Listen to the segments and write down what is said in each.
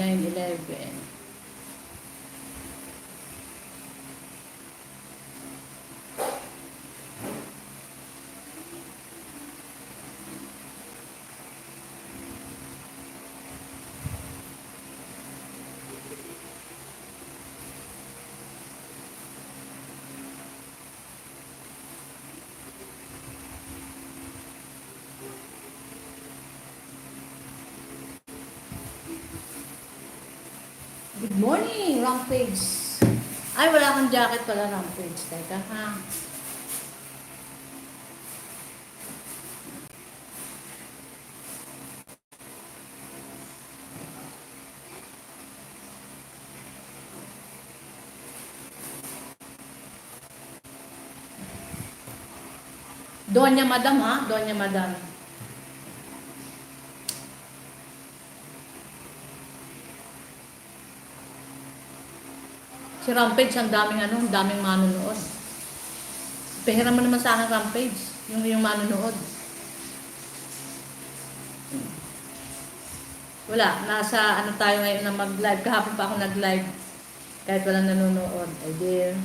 എല്ലാം ഇതിൽ Good morning, Rampage. Ay, wala kang jacket pala, Rampage. Teka, ha? Donya Madam, ha? Donya Madam. Si Rampage, ang daming ano, daming manonood. Pehira mo naman sa akin, Rampage, yung, yung manonood. Wala, nasa ano tayo ngayon na mag-live. Kahapon pa ako nag-live. Kahit walang nanonood. Ay dear.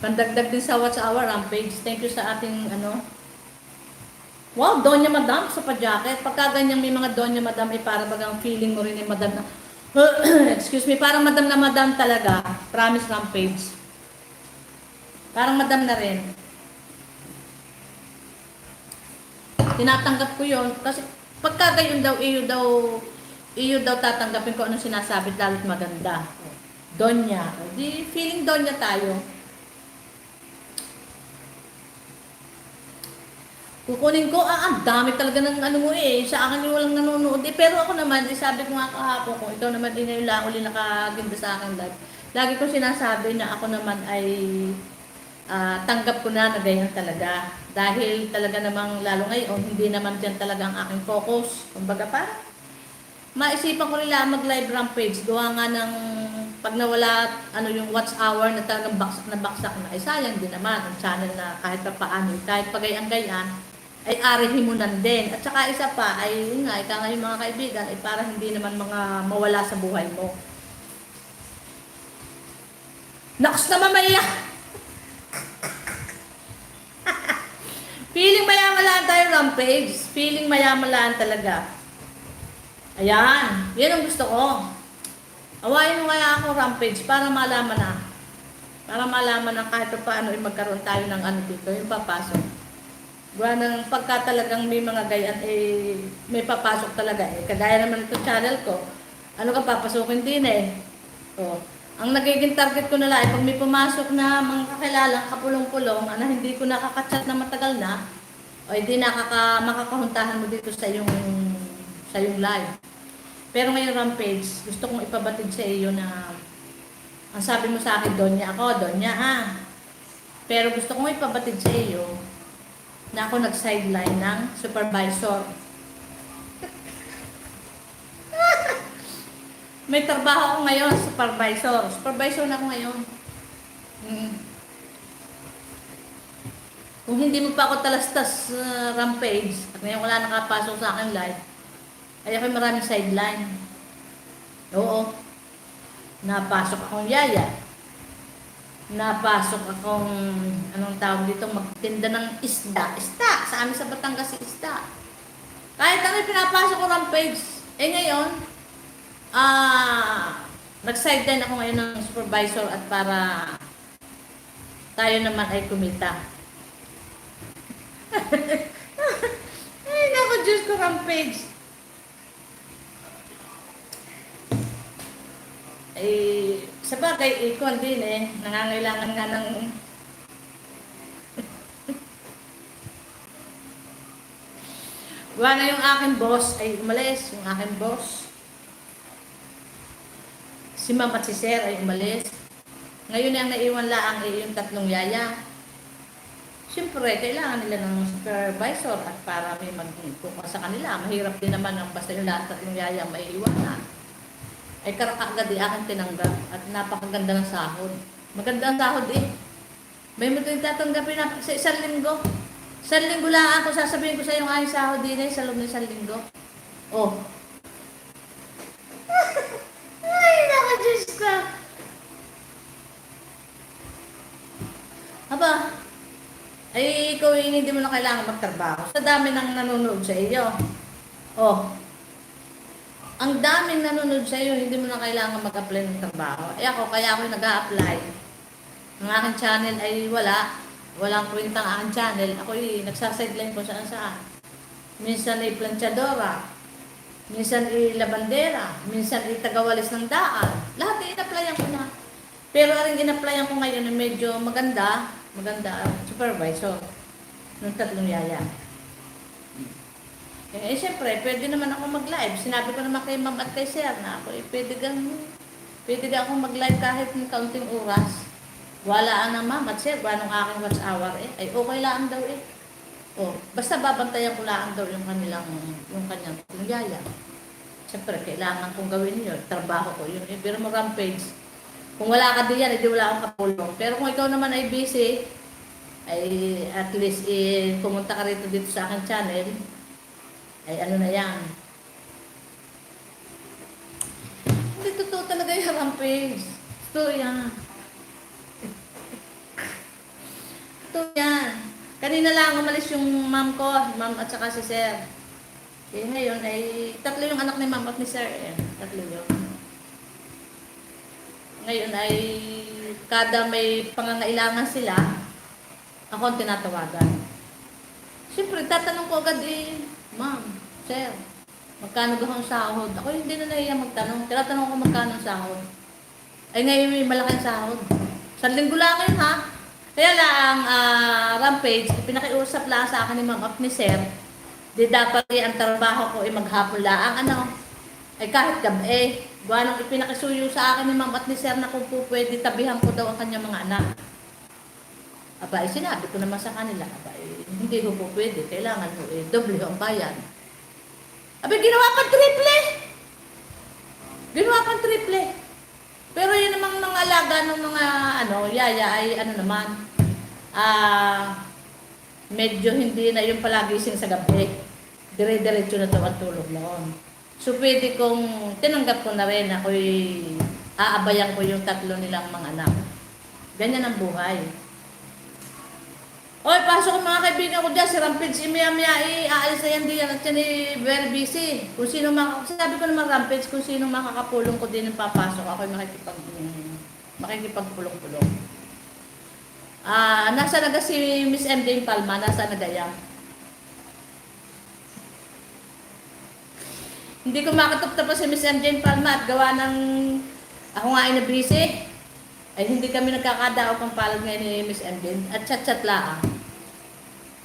Pandagdag din sa Watch Hour, Rampage. Thank you sa ating ano. Wow, Donya Madam sa pa-jacket. Pagka ganyan may mga Donya Madam, ay para bagang feeling mo rin ay Madam na Excuse me, parang madam na madam talaga. Promise rampage. Parang madam na rin. Tinatanggap ko yon kasi pagka gayon daw, iyo daw, iyo daw tatanggapin ko anong sinasabi lalo't maganda. Donya. Di feeling donya tayo. Kukunin ko, ah, ang dami talaga ng ano mo eh. Sa akin yung walang nanonood. Eh, pero ako naman, eh, sabi ko nga kahapon ko, ikaw naman din yung lang uli nakaginda sa akin live. Lagi ko sinasabi na ako naman ay ah, tanggap ko na na ganyan talaga. Dahil talaga namang lalo ngayon, hindi naman dyan talaga ang aking focus. Kumbaga para, maisipan ko nila mag-live rampage. Gawa nga ng pag nawala ano yung watch hour na talagang baksak na baksak na, ay sayang din naman ang channel na kahit pa paano, kahit pagayang-gayan, ay arihin mo nan din. At saka isa pa, ay yun nga, ika nga yung mga kaibigan, ay para hindi naman mga mawala sa buhay mo. Naks na mamaya! Feeling mayamalaan tayo, Rampage. Feeling mayamalaan talaga. Ayan, yan ang gusto ko. Awayin mo kaya ako, Rampage, para malaman na. Para malaman na kahit pa paano ay magkaroon tayo ng ano dito, yung papasok. Gawa ng pagka talagang may mga gayan, eh, may papasok talaga eh. Kagaya naman ito channel ko, ano ka papasukin din eh. O, ang nagiging target ko na lang, eh, pag may pumasok na mga kakilalang kapulong-pulong, ano, hindi ko nakakachat na matagal na, o hindi nakaka, makakahuntahan mo dito sa yung, sa yung live. Pero ngayon rampage, gusto kong ipabatid sa iyo na ang sabi mo sa akin, Donya ako, Donya ha. Pero gusto kong ipabatid sa iyo na ako nag-sideline ng supervisor. May trabaho ako ngayon, supervisor. Supervisor na ako ngayon. Mm. Kung hindi mo pa ako talastas uh, rampage, at ngayon wala nakapasok sa akin live, ay ako'y maraming sideline. Oo. Napasok akong yaya. Napasok akong, anong tawag dito, magtinda ng isda. Isda! Sa amin sa Batangas, isda. Kahit ano pinapasok ko rampage. Eh ngayon, ah, nag-sideline ako ngayon ng supervisor at para tayo naman ay kumita. ay, naku, Diyos ko, rampage. Eh, sa bagay, ikon din eh, nangangailangan nga ng Gawa na yung aking boss ay umalis, yung aking boss. Si ma'am at si sir ay umalis. Ngayon ang naiwan laang ay yung tatlong yaya. Siyempre, kailangan nila ng supervisor at para may magkukuha sa kanila. Mahirap din naman ang basta yung lahat tatlong yaya may iwanan ay karakagad di akin tinanggap at napakaganda ng sahod. Maganda ang sahod eh. May mo tatanggapin na sa isang linggo. Sa linggo lang ako sasabihin ko sa yung aking sahod din eh, sa loob ng isang linggo. Oh. Ay, naku, Diyos ko. Aba, ay ikaw eh, hindi mo na kailangan magtrabaho. Sa dami nang nanonood sa iyo. Oh. Ang daming nanonood sa iyo, hindi mo na kailangan mag-apply ng trabaho. Eh ako, kaya ako nag apply Ang aking channel ay wala. Walang kwenta ang aking channel. Ako ay nagsasideline ko saan saan. Minsan ay planchadora. Minsan ay labandera. Minsan ay tagawalis ng daan. Lahat ay in-applyan ko na. Pero ang in-applyan ko ngayon ay medyo maganda. Maganda ang supervisor. Nung tatlong yaya. Eh, eh siyempre, pwede naman ako mag-live. Sinabi ko naman kay ma'am at kay sir na ako, eh, pwede kang, pwede ka akong mag-live kahit ng kaunting oras. Wala na ma'am at sir, anong aking watch hour eh. Ay, okay lang daw eh. Oh, basta babantayan ko lang daw yung kanilang, yung kanyang yaya. Siyempre, kailangan kong gawin yun. Trabaho ko yun. Eh, pero mo rampage. Kung wala ka diyan, hindi wala akong kapulong. Pero kung ikaw naman ay busy, ay at least eh, pumunta ka rito dito sa aking channel, ay ano na yan. Hindi totoo talaga yung rampage. Totoo yan. Totoo yan. Kanina lang umalis yung ma'am ko, ma'am at saka si sir. Eh ngayon ay tatlo yung anak ni ma'am at ni sir. Eh. Tatlo yun. Ngayon ay kada may pangangailangan sila, ako ang tinatawagan. Siyempre, tatanong ko agad eh, Ma'am, sir, magkano ba ang sahod? Ako hindi na nahiya magtanong. Tinatanong ko magkano ang sahod. Ay ngayon may malaking sahod. Sa linggo lang ngayon ha. Kaya lang, ah, rampage, pinakiusap lang sa akin ni Ma'am at ni Sir, di dapat ang trabaho ko ay maghapon lang. Ano, ay kahit gabi, eh, buwanang ipinakisuyo sa akin ni Ma'am at ni Sir na kung po pwede tabihan ko daw ang kanyang mga anak. Aba, eh, sinabi ko naman sa kanila, aba, eh, hindi ko po pwede, kailangan ko eh, doble ang bayan. Aba, ginawa pang triple! Ginawa pang triple. Pero yun namang mga alaga ng mga ano, yaya ay ano naman, ah, medyo hindi na yung palagising sa gabi. Dire-diretso na daw ang tulog noon. So pwede kong tinanggap ko na rin ako'y aabayan ko yung tatlo nilang mga anak. Ganyan ang buhay. Oy, pasok mga kaibigan ko dyan, si Rampage, si Mia Mia, eh, aalis na yan diyan at yan eh, very busy. Kung sino maka, sabi ko naman Rampage, kung sino makakapulong ko din ang papasok, ako makikipag, makikipagpulong-pulong. Ah, nasa naga si Miss MJ Palma, nasa naga yan. Hindi ko makatupta pa si Miss MJ Palma at gawa ng ako nga ay na busy. Ay hindi kami nagkakadao pang palad ngayon ni Miss MJ at chat-chat lang.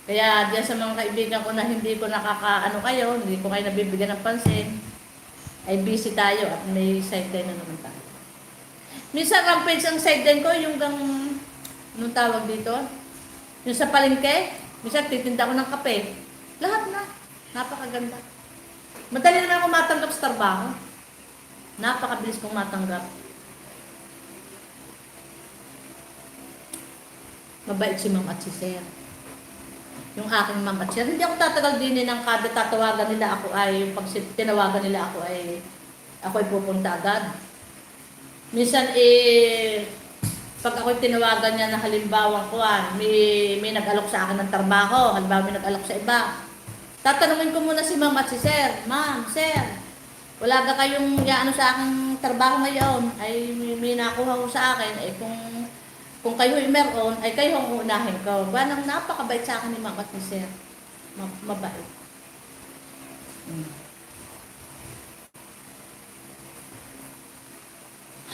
Kaya diyan sa mga kaibigan ko na hindi ko nakakaano kayo, hindi ko kayo nabibigyan ng pansin, ay busy tayo at may sideline na naman tayo. Minsan rampage ang sideline ko, yung gang, anong tawag dito? Yung sa palengke, minsan titinda ko ng kape. Lahat na. Napakaganda. Madali naman ako matanggap sa trabaho. Napakabilis kong matanggap. Mabait si ma'am at si sir. Yung aking ma'am at. Hindi ako tatagal din ng kada tatawagan nila ako ay, yung pag tinawagan nila ako ay, ako ay pupunta agad. Minsan eh, pag ako tinawagan niya na halimbawa ko ah, may, may nag-alok sa akin ng trabaho, halimbawa may nag-alok sa iba, tatanungin ko muna si ma'am at si sir, ma'am, sir, wala ka kayong yaano sa aking trabaho ngayon, ay may, may nakuha ko sa akin, ay kung kung kayo ay meron, ay kayo ang uunahin ko. Banang napakabait sa akin ni ma'am at mabait.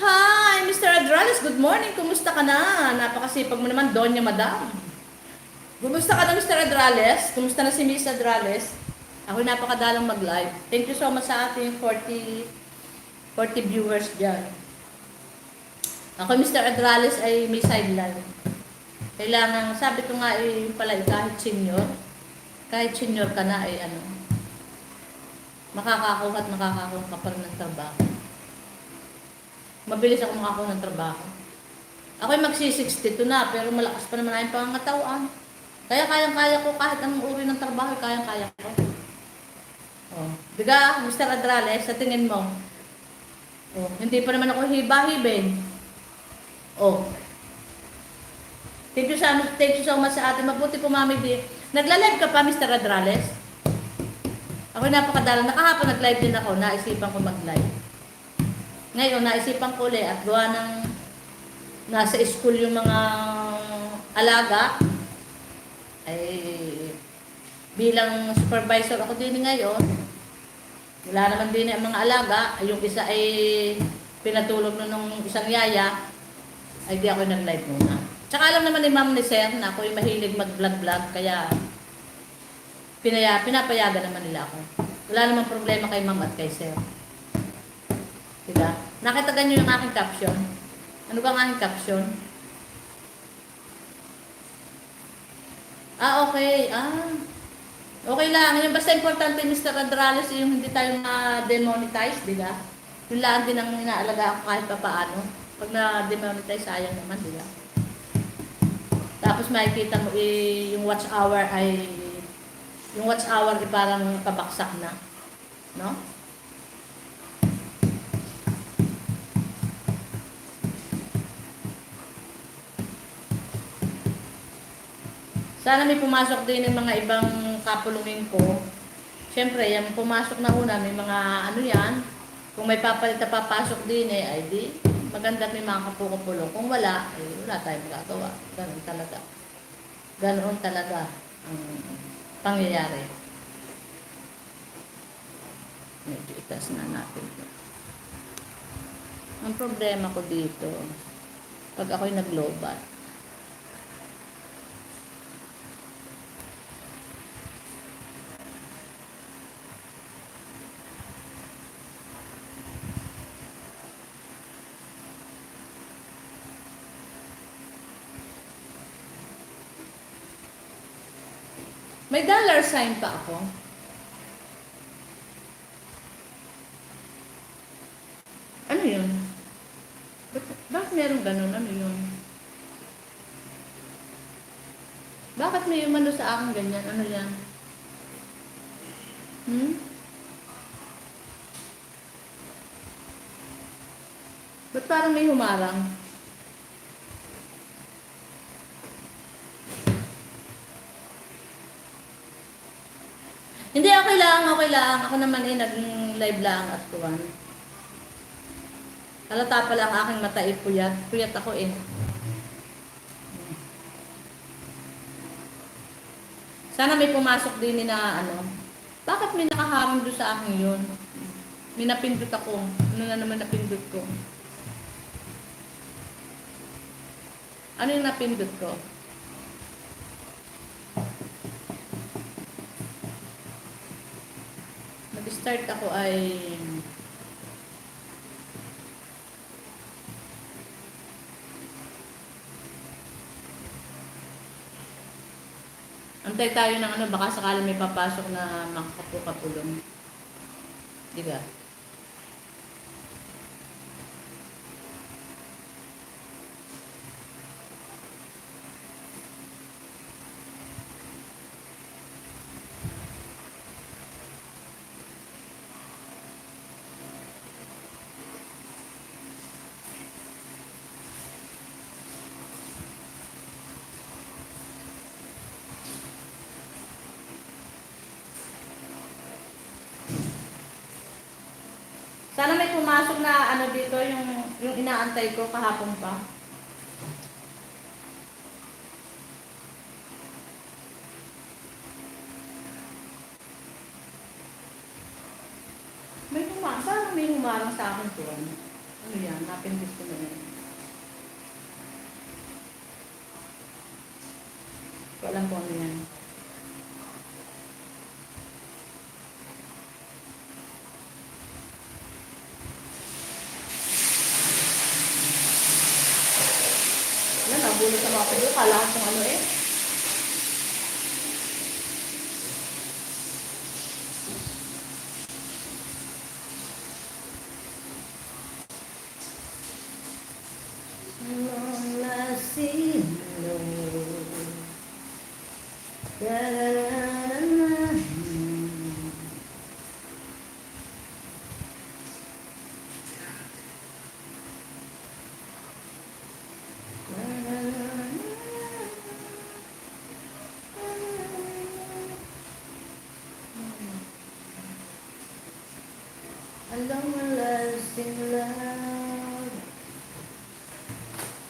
Hi, Mr. Adrales. Good morning. Kumusta ka na? Napakasipag mo naman, Donya Madam. Kumusta ka na, Mr. Adrales? Kumusta na si Miss Adrales? Ako napakadalang mag-live. Thank you so much sa ating 40, 40 viewers dyan. Ako, Mr. Adrales, ay may sideline. Kailangan, sabi ko nga, eh, pala, eh, kahit senior, kahit senior ka na, ay ano, makakakuha at makakakuha ka pa rin ng trabaho. Mabilis ako makakuha ng trabaho. Ako'y magsi-62 na, pero malakas pa naman ang pangangatawan. Kaya kayang-kaya ko kahit anong uri ng trabaho, kayang-kaya ko. Oh. Diga, Mr. Adrales, sa tingin mo, oh, hindi pa naman ako hiba-hibin. Oh. Thank you, sa, thank you so much sa atin. Mabuti po, Mami D. Nagla-live ka pa, Mr. Adrales? Ako napakadala. Nakahapon nag-live din ako. Naisipan ko mag-live. Ngayon, naisipan ko ulit at gawa ng nasa school yung mga alaga ay bilang supervisor ako din ngayon wala naman din ang mga alaga yung isa ay pinatulog na nung isang yaya ay di ako nag-live muna tsaka alam naman ni ma'am ni sir na ako yung mahilig mag-vlog-vlog kaya pinaya, pinapayagan naman nila ako wala namang problema kay ma'am at kay sir diba? nakita ganyo yung aking caption ano ba ang aking caption? Ah, okay. Ah. Okay lang. Yung basta importante, Mr. Andrales, yung hindi tayo na-demonetize, di ba? Yung lang din ang inaalaga ako kahit pa paano. Pag na-demonetize, sayang naman, di ba? Tapos makikita mo eh, yung watch hour ay yung watch hour ay parang pabaksak na. No? Sana may pumasok din ng mga ibang kapulungin ko. Siyempre, yung pumasok na una, may mga ano yan. Kung may papalit na papasok din eh, ay di, maganda may mga kapukupulong. Kung wala, eh, wala tayong magagawa. Ganun talaga. Ganun talaga ang pangyayari. Medyo itas na natin. Ang problema ko dito, pag ako'y nag-global, May dollar sign pa ako. Ano yun? Bakit meron ganun? Ano yun? Bakit may umano sa akin ganyan? Ano yan? Hmm? Ba't parang may humarang? Hindi, okay lang, okay lang. Ako naman eh, naging live lang at tuwan. Halata pa lang aking mata eh, puyat. Puyat ako eh. Sana may pumasok din na ano. Bakit may nakaharang doon sa akin yun? May napindot ako. Ano na naman napindot ko? Ano yung napindot ko? Nag-start ako ay Antay tayo ng ano, baka sakali may papasok na makakapulong. Di ba? Sana may pumasok na ano dito, yung, yung inaantay ko kahapon pa. May humarang, sana may humarang sa akin ano yan, napindis ko na yan. Ko alam kung ano yan. Ano, nabulot sa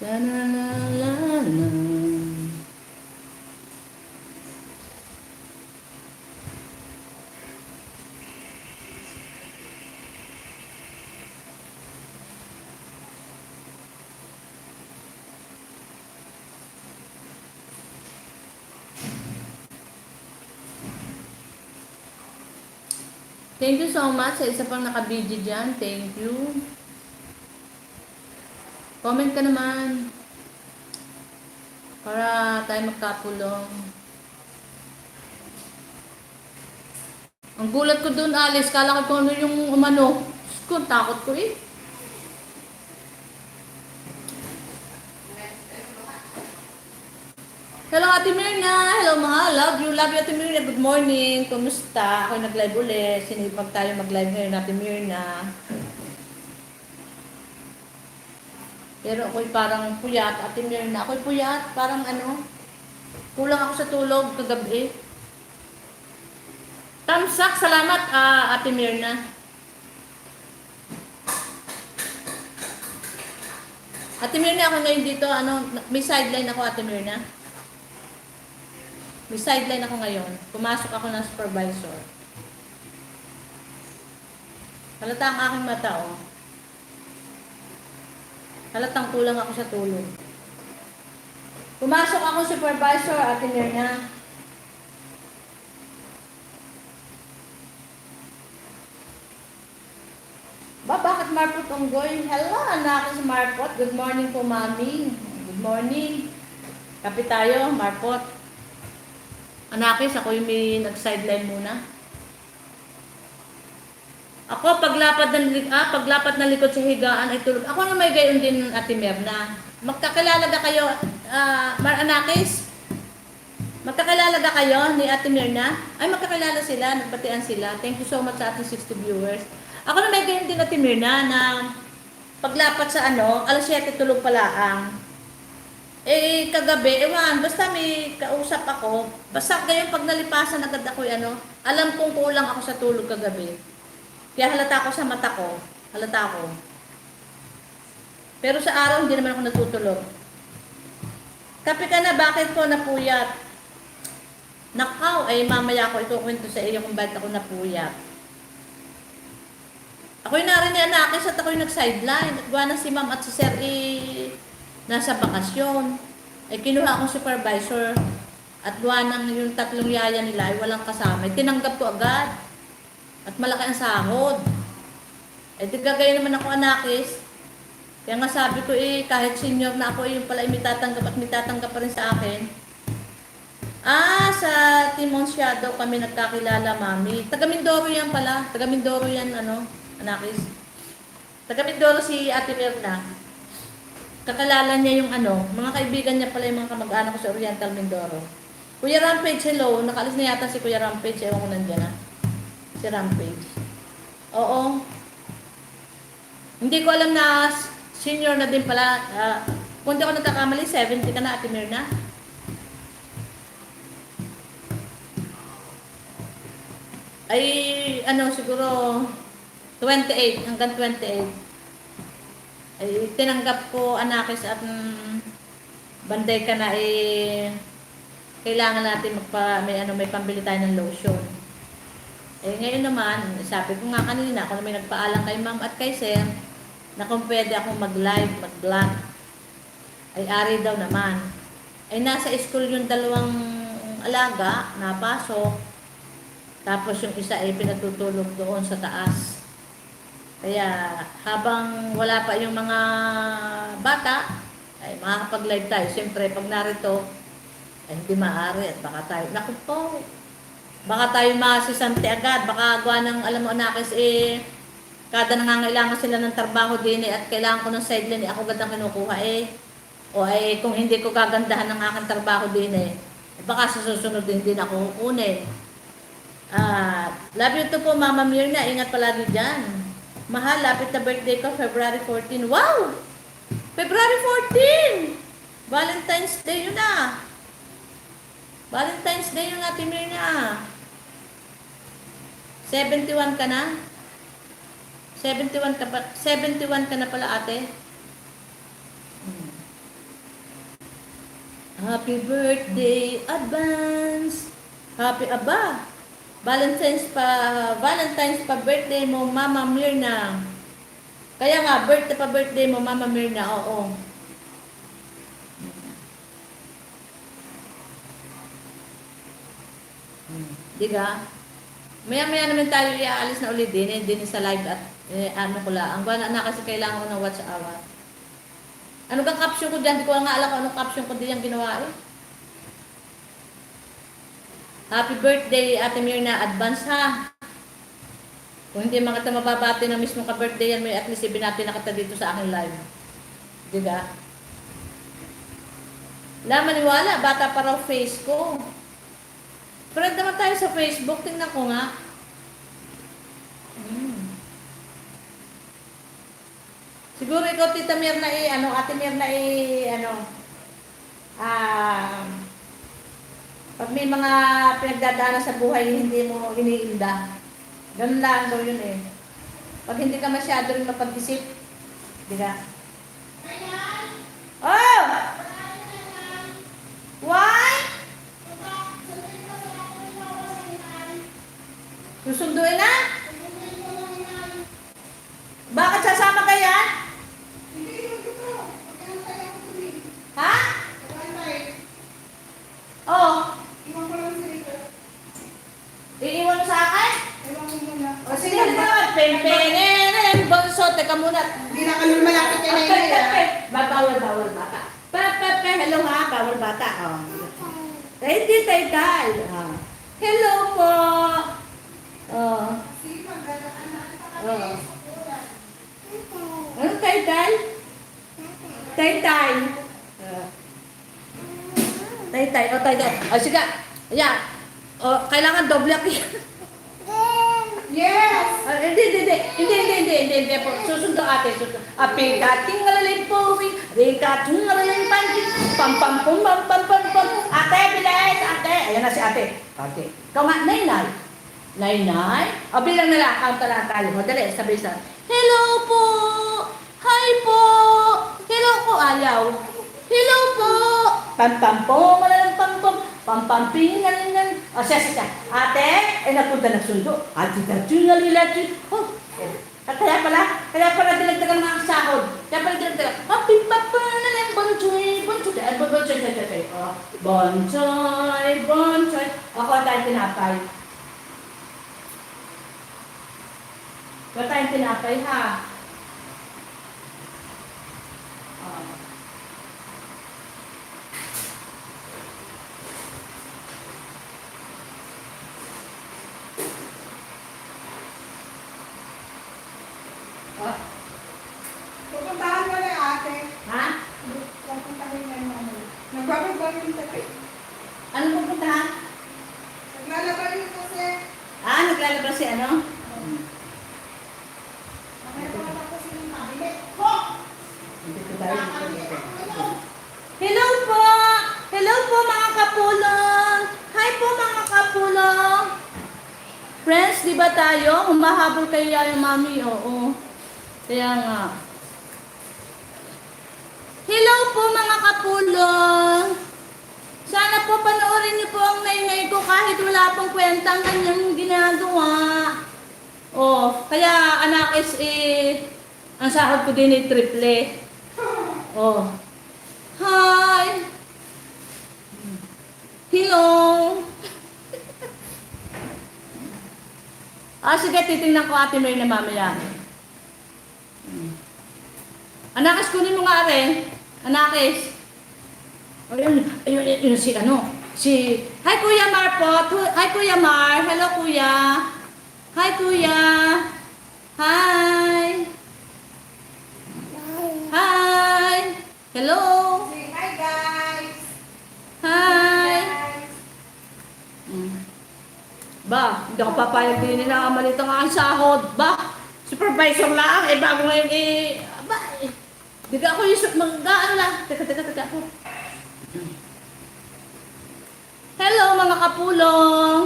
La la la la la. Thank you so much sa isa pang nakabidyo dyan. Thank you. Comment ka naman. Para tayo magkapulong. Ang gulat ko dun, Alice. Kala ko kung ano yung umano. Ang takot ko eh. Hello, Ate Mirna. Hello, mahal. Love you. Love you, Ate Mirna. Good morning. Kumusta? Ako nag-live ulit. Sinipag tayo mag-live ngayon, Ate Mirna. Pero ako'y parang puyat, Ate Mirna. Ako'y puyat. Parang ano, kulang ako sa tulog kagabi. Tamsak, salamat, ah, Ate Mirna. Ate Mirna, ako ngayon dito, ano, may sideline ako, Ate Mirna. May sideline ako ngayon. Pumasok ako ng supervisor. Halata ang aking mata, oh. Halatang kulang ako sa tulog. Pumasok ako supervisor, Ate Mirna. Ba, bakit Marpot Onggoy? Hello, anak si Marpot. Good morning po, mami. Good morning. Kape tayo, Marpot. Anakis, ako yung may nag-sideline muna. Ako, paglapad ng, ah, paglapad ng likod sa higaan ay tulog. Ako na may gayon din, Ate Merna. Magkakilala ba kayo, ah, Mar Anakis? Magkakilala ba kayo ni Ate Mirna? Ay, magkakilala sila, nagbatian sila. Thank you so much sa ating 60 viewers. Ako na may gayon din, Ate Mirna, na paglapat sa ano, alas 7 tulog pala ang. Eh, kagabi, ewan, basta may kausap ako, basta ganyan pag nalipasan agad ako, ano, alam kong kulang ako sa tulog kagabi. Kaya halata ko sa mata ko, halata ko. Pero sa araw, hindi naman ako natutulog. Kape ka na, bakit ko napuyat? Nakaw, ay mamaya ko ikukwento sa iyo kung bakit ako napuyat. Ako'y narinig ni Anakis at ako'y nag-sideline. At na si ma'am at si sir eh, nasa bakasyon. Ay kinuha akong supervisor. At gawa ng yung tatlong yaya nila ay walang kasama. Tinanggap ko agad. At malaki ang sahod. Eh, di gagaya naman ako Anakis. Kaya nga sabi ko eh, kahit senior na ako, yung pala ay may tatanggap at may tatanggap pa rin sa akin. Ah, sa Timon Shadow kami nagkakilala, mami. Taga Mindoro yan pala. Taga Mindoro yan, ano, Anakis. Taga Mindoro si Ate Mirna. Kakalala niya yung ano, mga kaibigan niya pala yung mga kamag-anak ko sa Oriental Mindoro. Kuya Rampage, hello. Nakaalis na yata si Kuya Rampage. Ewan ko nandiyan na. Si Rampage. Oo. Hindi ko alam na senior na din pala. Uh, kung di ako nagkakamali, 70 ka na, Ate Mirna. Ay, ano, siguro 28, hanggang 28. Ay, tinanggap ko, Anakis, at mm, banday ka na, eh, kailangan natin magpa, may, ano, may pambili tayo ng lotion. Eh, ngayon naman, sabi ko nga kanina, ako na may nagpaalam kay ma'am at kay sir, na kung pwede akong mag-live, mag-vlog. Ay, ari daw naman. Ay, nasa school yung dalawang alaga, napasok. Tapos yung isa ay pinatutulog doon sa taas. Kaya habang wala pa yung mga bata, ay makakapag-live tayo. Siyempre, pag narito, ay hindi maaari at baka tayo, naku po, baka tayo masisante agad, baka gawa ng, alam mo, anakis eh, kada nangangailangan sila ng trabaho din eh, at kailangan ko ng sideline, eh, ako agad ang kinukuha eh. O ay kung hindi ko gagandahan ng aking trabaho din eh, Eh, baka sa susunod din din ako kukunin. Ah, love you to po, Mama Mirna. Ingat palagi dyan. Mahal, lapit na birthday ko, February 14. Wow! February 14! Valentine's Day yun na. Valentine's Day yun Ate Mirna. 71 ka na? 71 ka pa, 71 ka na pala ate? Hmm. Happy birthday, advance! Happy, aba! Valentine's pa, Valentine's pa birthday mo, Mama Mirna. Kaya nga, birthday pa birthday mo, Mama Mirna, oo. Hmm. Maya-maya naman tayo iaalis na ulit din, eh, din sa live at eh, ano ko lang. Ang bana na kasi kailangan ko ng watch hour. Ano kang caption ko dyan? Di ko nga alam kung anong caption ko din yung ginawa eh. Happy birthday, Ate Mirna. Advance ha. Kung hindi mga mababati ng mismo ka-birthday yan, may at least ibinati na kita dito sa aking live. Di ba? Wala maniwala, bata pa raw face ko. Friend naman tayo sa Facebook, tingnan ko nga. Hmm. Siguro ikaw, Tita Mirna, eh, ano, Ate Mirna, eh, ano, ah, pag may mga pinagdadaanan sa buhay, hindi mo iniinda. Ganun lang daw yun eh. Pag hindi ka masyado rin mapag-isip, di ka? Susunduin na? Bakit sasama ka yan? Ha? Oh, iiwan mo sa akin? O sige, halika. Pempenenen, bonso, teka muna. Okay, okay. Ba- Bawal, bawal bata. Pa, hello ha, bawal bata. Oh. Eh, Hindi, tay, tay. Ah. Hello po. Oo. Oo. Ano taytay? Taytay. Uh. Taytay. O, oh, taytay. O, oh, sige. Ayan. O, oh, kailangan doble ako Yes! Uh, hindi, hindi, hindi. Hindi, hindi, hindi, hindi, hindi. Susundo ate. Susundo. Api ka, tingalalay po. Rika, tingalalay panjit. Pam, pam, pam, pam, pam, pam, pam. Ate, bilis, ate. Ayan na si ate. Ate. Kamatnay na. Ate nay. Nay, nay. O, bilang na lang, count na lang tayo. O, dali, sabi sa, Hello po! Hi po! Hello po, ayaw. Hello po! Pam pam pum, malalang pam pam. Pam pam ping, ngalingan. O, siya, siya. Ate, eh, napunta nagsundo. Ate, tatin, ngalilati. Oh, at kaya pala, kaya pala dinagdagan ng sahod. Kaya pala dinagdagan. Happy papa na lang, bonchoy, bonchoy. Eh, bonchoy, bonchoy, bonchoy. Oh, bonchoy, bonchoy. ก็แต่งเป็นอะไรค่ะ Kayo yung mami, oo. Kaya nga. Hello po mga kapulong! Sana po panoorin niyo po ang naingay ko kahit wala pong kwenta ang kanyang ginagawa. Oh, kaya anak is eh, ang sahod ko din ay triple. Oh. Hi! Hello! Ah, sige, titingnan ko ate May na mamaya. Hmm. Anakis, kunin mo nga rin. Anakis. Ayun, ayun, ayun, ayun, si ano, si, hi Kuya Mar po, hi Kuya Mar, hello Kuya, hi Kuya, hi, hi, hello, Say hi guys! hi, Guys! Ba, hindi ako papayag din na malito nga ang sahod. Ba, supervisor lang, eh bago ngayon eh, ba, eh. Ka ako yung mag, ano lang. Teka, teka, teka ako. Hello mga kapulong.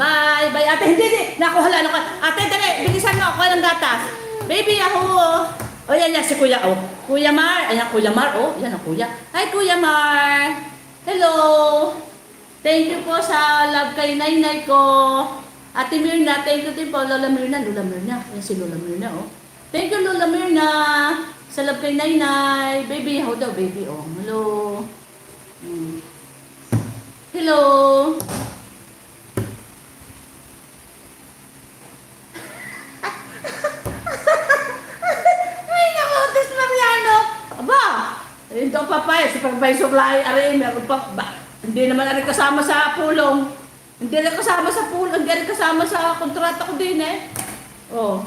Bye, bye. Ate, hindi, hindi. Naku, hala, naku. Ate, dali. Bilisan mo ako ng gatas. Baby, ako. O, yan, yan, si Kuya, oh. Kuya Mar. Ayan, Kuya Mar, oh. Yan ang Kuya. Hi, Kuya Mar. Hello. Thank you po sa love kay Nainay ko. Ate Mirna, thank you din po. Lola Mirna, Lola Mirna. Yan si Lola Mirna, oh. Thank you, Lola Mirna. Sa love kay Nainay. Baby, how daw, baby, oh. Hello. Hmm. Hello. Ay, naku, Tis Mariano. Aba, eh, hindi ako papaya. Supervisor Lai, aray, meron pa. Ba, hindi naman aray kasama sa pulong. Hindi rin kasama sa pulong. Hindi rin kasama sa kontrata ko din eh. Oh.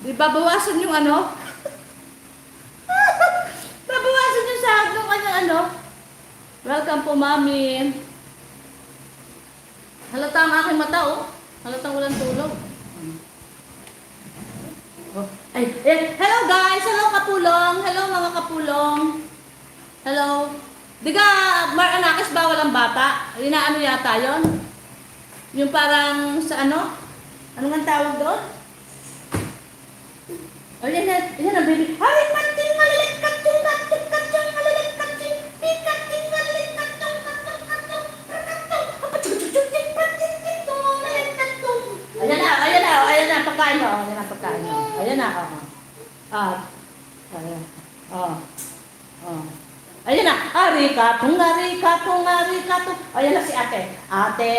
Di babawasan yung ano? babawasan yung sahod ng kanyang ano? Welcome po, mami. Halata ang aking mata, oh. Halatang walang tulog. Oh. Ay, eh, hello guys! Hello kapulong! Hello mga kapulong! Hello! Di ka, Mar Anakis bawal ang bata? Inaano yata yon? Yung parang sa ano? Ano nga tawag doon? Oh, yan na, yan na, baby. Ay, kating, malilit, kating, kating, kating, malilit, kating, di, kating, malilit, kating, kating, malilit, kating. Ayan na, ayan na, ayan na, pagkain mo. Ayan na, pagkain mo. Ayan na, oh. Ah, ayan. Oh. Oh. Ayan na, arikatong, arikatong, arikatong. Ayan na si ate. Ate,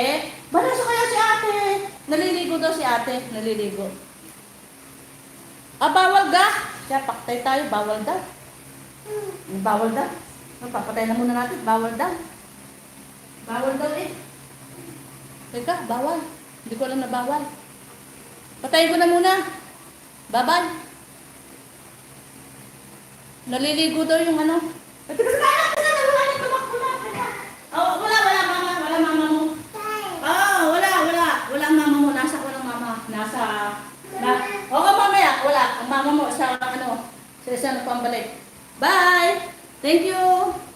balaso kaya si ate. Naliligo daw si ate, naliligo. Ah, bawal ga. Siya, paktay tayo, bawal daw. Hmm, Bawal daw. Papatay na muna natin, bawal daw. Bawal daw eh. Teka, bawal. Hindi ko alam na bawal. Patayin ko na muna. Babay. Naliligo daw yung ano. Oh. Oh. Nasa na, oo, mamaya, wala. Ang mama mo sa, ano, sa isang pambalik. Bye! Thank you!